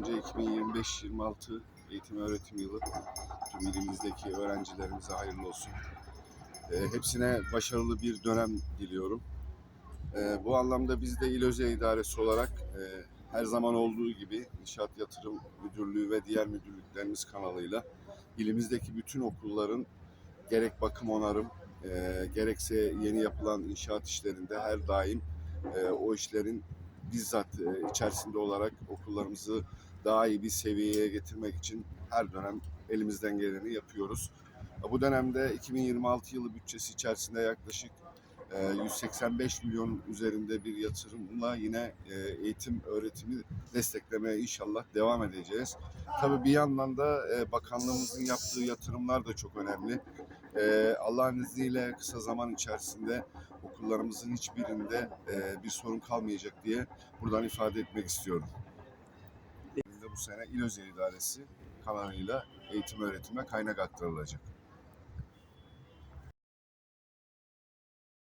Önce 2025-26 eğitim öğretim yılı tüm ilimizdeki öğrencilerimize hayırlı olsun. Ee, hepsine başarılı bir dönem diliyorum. Ee, bu anlamda biz de İl Özel İdaresi olarak e, her zaman olduğu gibi İnşaat Yatırım Müdürlüğü ve diğer müdürlüklerimiz kanalıyla ilimizdeki bütün okulların gerek bakım onarım, e, gerekse yeni yapılan inşaat işlerinde her daim e, o işlerin bizzat e, içerisinde olarak okullarımızı daha iyi bir seviyeye getirmek için her dönem elimizden geleni yapıyoruz. Bu dönemde 2026 yılı bütçesi içerisinde yaklaşık 185 milyon üzerinde bir yatırımla yine e, eğitim öğretimi desteklemeye inşallah devam edeceğiz. Tabii bir yandan da e, bakanlığımızın yaptığı yatırımlar da çok önemli. E, Allah'ın izniyle kısa zaman içerisinde okullarımızın hiçbirinde bir sorun kalmayacak diye buradan ifade etmek istiyorum. Bu sene İl Özel İdaresi kanalıyla eğitim öğretime kaynak aktarılacak.